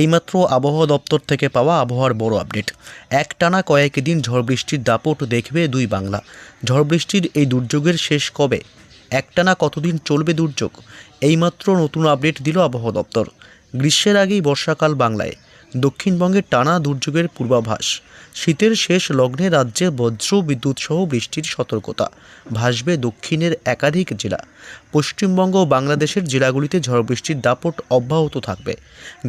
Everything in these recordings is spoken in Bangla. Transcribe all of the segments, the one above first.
এইমাত্র আবহাওয়া দপ্তর থেকে পাওয়া আবহাওয়ার বড় আপডেট। একটানা কয়েকদিন ঝড় বৃষ্টির দাপট দেখবে দুই বাংলা। ঝড় বৃষ্টির এই দুর্যোগের শেষ কবে? একটানা কতদিন চলবে দুর্যোগ? এইমাত্র নতুন আপডেট দিল আবহাওয়া দপ্তর। গ্রীষ্মের আগেই বর্ষাকাল বাংলায়। দক্ষিণবঙ্গে টানা দুর্যোগের পূর্বাভাস। শীতের শেষ লগ্নে রাজ্যে বজ্র বিদ্যুৎ সহ বৃষ্টির সতর্কতা। ভাসবে দক্ষিণের একাধিক জেলা। পশ্চিমবঙ্গ ও বাংলাদেশের জেলাগুলিতে ঝড় বৃষ্টির দাপট অব্যাহত থাকবে।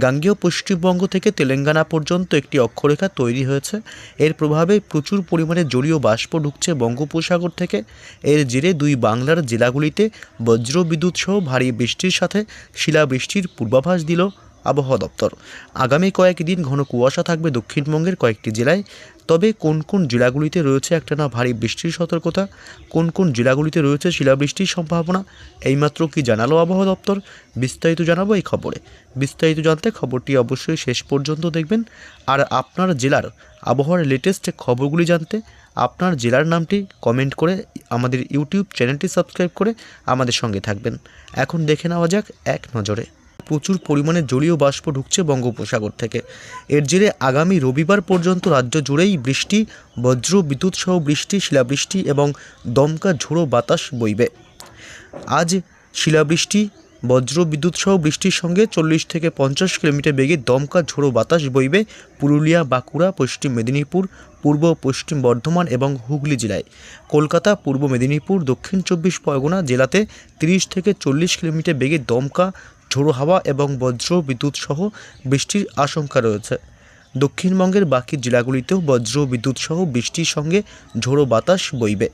গাঙ্গেয় পশ্চিমবঙ্গ থেকে তেলেঙ্গানা পর্যন্ত একটি অক্ষরেখা তৈরি হয়েছে। এর প্রভাবে প্রচুর পরিমাণে জলীয় বাষ্প ঢুকছে বঙ্গোপসাগর থেকে। এর জেরে দুই বাংলার জেলাগুলিতে বজ্র বিদ্যুৎ সহ ভারী বৃষ্টির সাথে শিলাবৃষ্টির পূর্বাভাস দিল আবহাওয়া দপ্তর। আগামী কয়েকদিন ঘন কুয়াশা থাকবে দক্ষিণবঙ্গের কয়েকটি জেলায়। তবে কোন কোন জেলাগুলিতে রয়েছে একটানা ভারী বৃষ্টির সতর্কতা? কোন কোন জেলাগুলিতে রয়েছে শিলাবৃষ্টির সম্ভাবনা? এইমাত্র কি জানালো আবহাওয়া দপ্তর? বিস্তারিত জানাব এই খবরে। বিস্তারিত জানতে খবরটি অবশ্যই শেষ পর্যন্ত দেখবেন। আর আপনার জেলার আবহাওয়ার লেটেস্ট খবরগুলি জানতে আপনার জেলার নামটি কমেন্ট করে আমাদের ইউটিউব চ্যানেলটি সাবস্ক্রাইব করে আমাদের সঙ্গে থাকবেন। এখন দেখে নেওয়া যাক এক নজরে। প্রচুর পরিমাণে জলীয় বাষ্প ঢুকছে বঙ্গোপসাগর থেকে। এর জেরে আগামী রবিবার পর্যন্ত রাজ্য জুড়েই বৃষ্টি, বজ্র, বিদ্যুৎ সহ বৃষ্টি, শিলাবৃষ্টি এবং দমকা ঝোড়ো বাতাস বইবে। আজ শিলাবৃষ্টি, বজ্র, বিদ্যুৎ সহ বৃষ্টির সঙ্গে চল্লিশ থেকে পঞ্চাশ কিলোমিটার বেগে দমকা ঝোড়ো বাতাস বইবে পুরুলিয়া, বাঁকুড়া, পশ্চিম মেদিনীপুর, পূর্ব, পশ্চিম বর্ধমান এবং হুগলি জেলায়। কলকাতা, পূর্ব মেদিনীপুর, দক্ষিণ চব্বিশ পরগনা জেলাতে তিরিশ থেকে চল্লিশ কিলোমিটার বেগে দমকা ঝোড়ো হাওয়া এবং বজ্র বিদ্যুৎ সহ বৃষ্টির আশঙ্কা রয়েছে। দক্ষিণবঙ্গের বাকি জেলাগুলিতেও বজ্র বিদ্যুৎ সহ বৃষ্টির সঙ্গে ঝোড়ো বাতাস বইবে।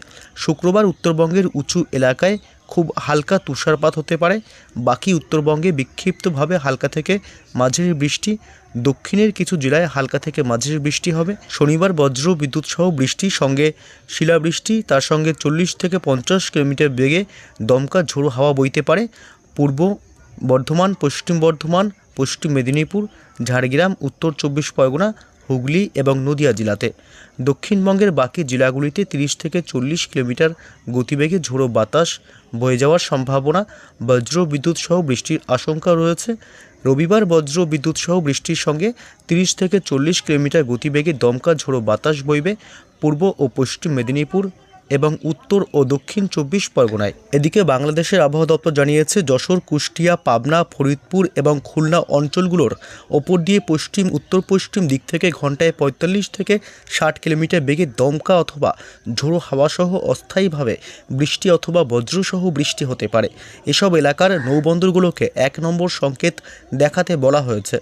শুক্রবার উত্তরবঙ্গের উঁচু এলাকায় খুব হালকা তুষারপাত হতে পারে। বাকি উত্তরবঙ্গে বিক্ষিপ্তভাবে হালকা থেকে মাঝারি বৃষ্টি। দক্ষিণের কিছু জেলায় হালকা থেকে মাঝারি বৃষ্টি হবে। শনিবার বজ্র বিদ্যুৎ সহ বৃষ্টির সঙ্গে শিলাবৃষ্টি, তার সঙ্গে চল্লিশ থেকে পঞ্চাশ কিলোমিটার বেগে দমকা ঝোড়ো হাওয়া বইতে পারে। পূর্ব বর্ধমান, পশ্চিম বর্ধমান, পশ্চিম মেদিনীপুর, ঝাড়গ্রাম, উত্তর চব্বিশ পরগনা, হুগলি এবং নদিয়া জেলাতে। দক্ষিণবঙ্গের বাকি জেলাগুলিতে তিরিশ থেকে চল্লিশ কিলোমিটার গতিবেগে ঝোড়ো বাতাস বয়ে যাওয়ার সম্ভাবনা বজ্র বিদ্যুৎ সহ বৃষ্টির আশঙ্কা রয়েছে। রবিবার বজ্র বিদ্যুৎ সহ বৃষ্টির সঙ্গে তিরিশ থেকে চল্লিশ কিলোমিটার গতিবেগে দমকা ঝোড়ো বাতাস বইবে পূর্ব ও পশ্চিম মেদিনীপুর এবং উত্তর ও দক্ষিণ চব্বিশ পরগনায়। এদিকে বাংলাদেশের আবহাওয়া দপ্তর জানিয়েছে, যশোর, কুষ্টিয়া, পাবনা, ফরিদপুর এবং খুলনা অঞ্চলগুলোর ওপর দিয়ে পশ্চিম, উত্তর পশ্চিম দিক থেকে ঘন্টায় পঁয়তাল্লিশ থেকে ষাট কিলোমিটার বেগে দমকা অথবা ঝোড়ো হাওয়াসহ অস্থায়ীভাবে বৃষ্টি অথবা বজ্রসহ বৃষ্টি হতে পারে। এসব এলাকার নৌবন্দরগুলোকে এক নম্বর সংকেত দেখাতে বলা হয়েছে।